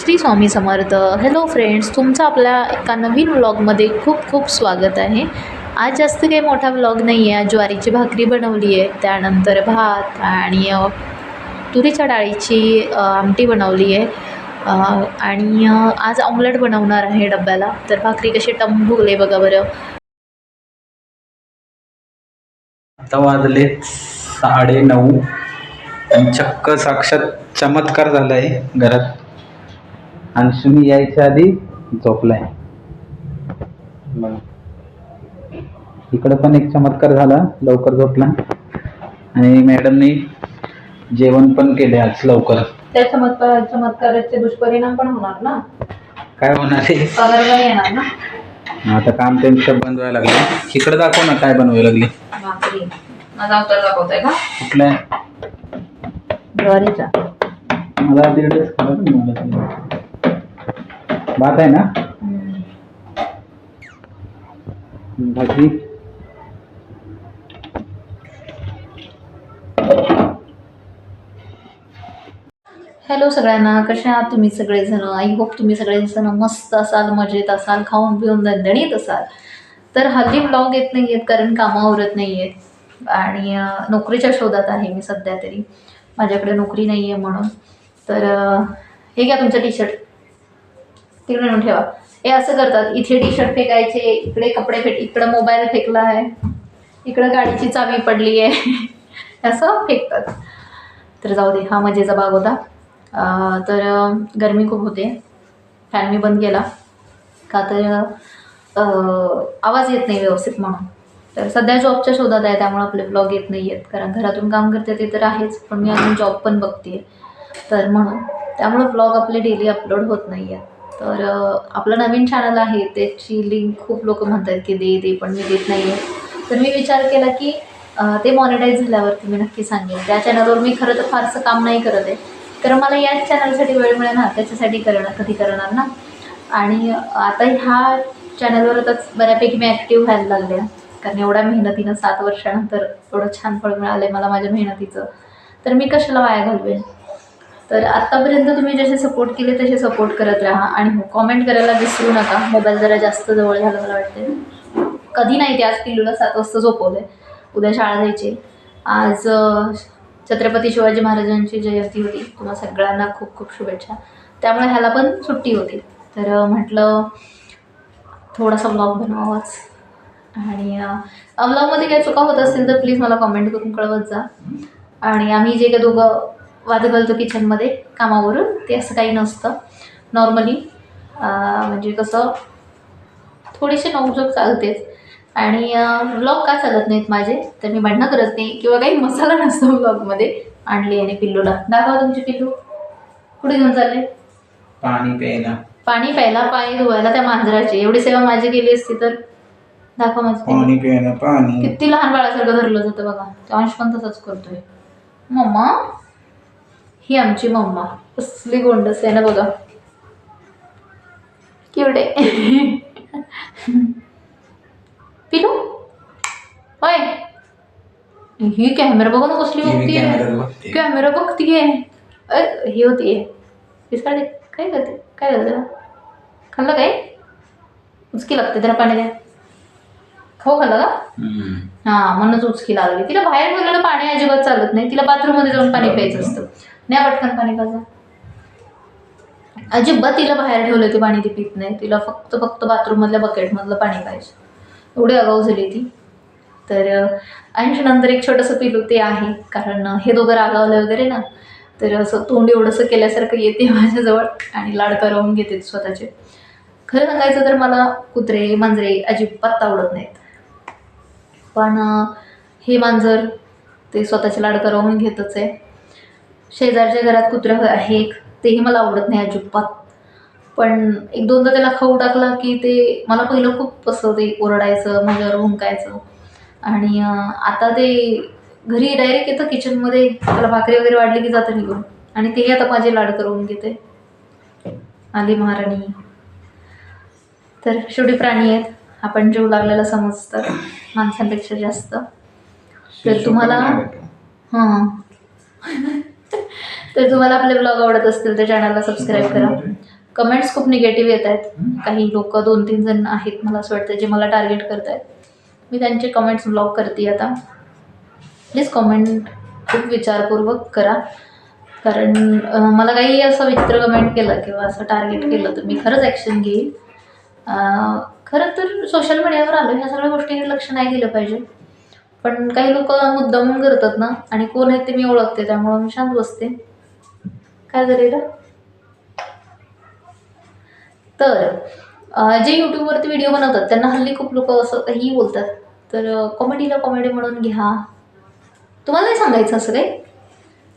Shri Swami Samarth. Hello friends तुमचं आपल्या एका नवीन व्लॉगमध्ये खूप खूप स्वागत आहे. आज जास्त काही मोठा व्लॉग नाही आहे ज्वारीची भाकरी बनवली आहे. त्यानंतर भात आणि तुरीच्या डाळीची आमटी बनवली आहे. आणि आज ऑमलेट बनवणार आहे डब्याला. तर भाकरी कशी टम बघा बरं. आता वाजले साडे नऊ. आणि चक्क साक्षात चमत्कार झालाय. घरात अंशुनी यायच्या आधी झोपलाय. बघा इकडं पण एक चमत्कार झाला लवकर झोपला. आणि मॅडमनी जेवण पण केले आज लवकर. त्या चमत्कार चमत्काराचे दुष्परिणाम पण होणार ना? काय होणार आहे पगार पण येणार ना? आता काम त्यांचं बंद व्हायला लागलं. इकडे दाखव ना काय बनवायला लागली. भाकरी. माझा अवतार दाखवतोय का? कुठल्या? ज्वारीचा. मला तिकडेच खबर. भात आहे ना? भाजी. हॅलो सगळ्यांना कसे आहात तुम्ही सगळेजण? आई होप तुम्ही सगळेजण मस्त असाल मजेत असाल खाऊन पिऊन दणदणीत असाल. तर हल्ली ब्लॉग येत नाही आहेत कारण कामं आवरत नाही आहेत आणि नोकरीच्या शोधात आहे मी सध्या तरी. माझ्याकडे नोकरी नाही आहे म्हणून. तर हे घ्या तुमचं टी शर्ट तिकडे नेऊन ठेवा. हे असं करतात. इथे टी शर्ट फेकायचे इकडे कपडे फेक इकडं मोबाईल फेकला आहे. इकडं गाडीची चावी पडली आहे. असं फेकतात. तर जाऊ दे हा मजेचा भाग होता. तर गर्मी गरमी खूप होते. फॅन मी बंद केला. का तर आवाज येत नाही व्यवस्थित म्हणून. तर सध्या जॉबच्या शोधात आहे त्यामुळे आपले ब्लॉग येत नाही आहेत कारण घरातून काम करते ते तर आहेच पण मी अजून जॉब पण बघते तर म्हणून त्यामुळं ब्लॉग आपले डेली अपलोड होत नाही आहेत तर आपलं नवीन चॅनल आहे त्याची लिंक खूप लोक म्हणतात की दे दे पण मी देत नाही आहे तर मी विचार केला की ते मॉनिटाईज झाल्यावरती मी नक्की सांगेन. त्या चॅनलवर मी खरं तर फारसं काम नाही करत आहे. तर मला याच चॅनलसाठी वेळ मिळेना त्याच्यासाठी करणार कधी करणार ना? आणि आता ह्या चॅनलवर आता बऱ्यापैकी मी ॲक्टिव्ह व्हायला लागले कारण एवढ्या मेहनतीनं सात वर्षानंतर एवढं छान फळ मिळालं आहे मला माझ्या मेहनतीचं. तर मी कशाला वाया घालवेन? तर आत्तापर्यंत तुम्ही जसे सपोर्ट केले तसे सपोर्ट करत राहा. आणि हो कॉमेंट करायला विसरू नका. मोबाईल जरा जास्त जवळ झालं मला वाटते कधी नाही ते आज पिल्लूला सात वाजता झोपवलं उद्या शाळा जायची. आज छत्रपती शिवाजी महाराजांची जयंती होती. तुम्हाला सगळ्यांना खूप खूप शुभेच्छा. त्यामुळे ह्याला पण सुट्टी होती. तर म्हटलं थोडासा ब्लॉग बनवावाच. आणि ब्लॉगमध्ये काही चुका होत असतील तर प्लीज मला कॉमेंट करून कळवत जा. आणि आम्ही जे काही दोघं वाद घालतो किचनमध्ये कामावरून ते असं काही नसतं. नॉर्मली म्हणजे कसं थोडीशी नवजोक चालतेच आणि ब्लॉग का चालत नाहीत माझे तर मी भांडणं करत नाही. किंवा काही मसाला नसतो ब्लॉगमध्ये आणली आणि पिल्लूला. दाखवा तुमचे पिल्लू. कुठे घेऊन चालले? पाणी प्यायला. पाणी प्यायला पाणी धुवायला त्या मांजराची. एवढी सेवा माझी केली असती तर. दाखवा माझं. पाणी प्यायला पाणी. किती लहान बाळासारखं धरलं जातं बघा. तो अंश पण तसंच करतोय. मम्मा ही आमची मम्मा. कसली गोंडस आहे ना बघा. केवढे. पिलू? होय. ही कॅमेरा बघा ना कसली बघते. कॅमेरा बघतीये ही होतीये पिसाळे काय करते? काय करते खाल्लं काय? उचकी लागते त्याला पाणी द्या खाऊ खाल्लं का. हा म्हणूनच उचकी लागली. तिला बाहेर ठेवलेलं पाणी अजिबात चालत नाही. तिला bathroom मध्ये जाऊन पाणी प्यायचं असतं. नाही पटकन पाणी पाजा. अजिबात तिला बाहेर ठेवलं ते पाणी ती पित नाही. तिला फक्त फक्त बाथरूममधल्या बकेटमधलं पाणी पाहिजे. एवढी आगाऊ झाली ती. तर ऐंशी नंतर एक छोटंसं पिलू ते आहे. कारण हे दोघं रागावलं वगैरे ना. तर असं तोंड एवढंसं केल्यासारखं येते माझ्याजवळ आणि लाड करवून घेते स्वतःचे. खरं सांगायचं तर मला कुत्रे मांजरे अजिबात आवडत नाहीत. पण हे मांजर ते स्वतःचे लाड करवून घेतच आहे. शेजारच्या घरात कुत्रं आहे एक तेही मला आवडत नाही अजिबात. पण एक दोनदा त्याला खाऊ टाकला की ते मला पहिलं खूप असं ते ओरडायचं माझ्यावर हुंकायचं. आणि आता ते घरी डायरेक्ट येतं किचनमध्ये त्याला भाकरी वगैरे वाढली की जातं निघून. आणि तेही आता माझे लाड करवून घेते. आली महाराणी. तर शेवटी प्राणी आहेत. आपण जीव लागलेला समजतं माणसांपेक्षा जास्त. तर तुम्हाला हां. तर तुम्हाला आपले ब्लॉग आवडत असतील तर चॅनलला सबस्क्राईब करा. कमेंट्स खूप निगेटिव्ह येत आहेत. काही लोक दोन तीन जण आहेत मला असं वाटतं जे मला टार्गेट करत आहेत मी त्यांचे कमेंट्स ब्लॉक करते आता. प्लीज कमेंट खूप विचारपूर्वक करा. कारण मला काही असं विचित्र कमेंट केलं किंवा असं टार्गेट केलं तर मी खरंच ॲक्शन घेईल. खरं तर सोशल मीडियावर आलो ह्या सगळ्या गोष्टींकडे लक्ष नाही दिलं पाहिजे. पण काही लोक मुद्दामून करतात ना आणि कोण आहेत ते मी ओळखते त्यामुळं मी शांत बसते. काय करेल? तर जे यूट्यूबवरती व्हिडिओ बनवतात त्यांना हल्ली खूप लोक असं काही बोलतात. तर कॉमेडीला कॉमेडी म्हणून घ्या. तुम्हाला नाही सांगायचं असं काही?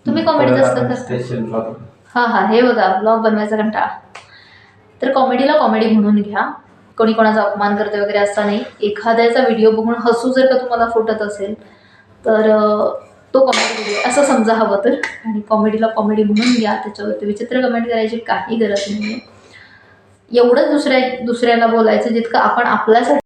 तुम्ही कॉमेडी जास्त करता. हां हां हे बघा ब्लॉग बनवायचा कंटाळा. तर कॉमेडीला कॉमेडी म्हणून घ्या. कोणी कोणाचा अपमान करते वगैरे असं नाही. एखाद्याचा व्हिडिओ बघून हसू जर का तुम्हाला फुटत असेल तर तो कॉमेडी व्हिडिओ असं समजा हवं तर. आणि कॉमेडीला कॉमेडी म्हणून घ्या त्याच्यावरती विचित्र कमेंट करायची काही गरज नाही आहे एवढंच दुसऱ्या दुसऱ्याला बोलायचं जितकं आपण आपल्यासाठी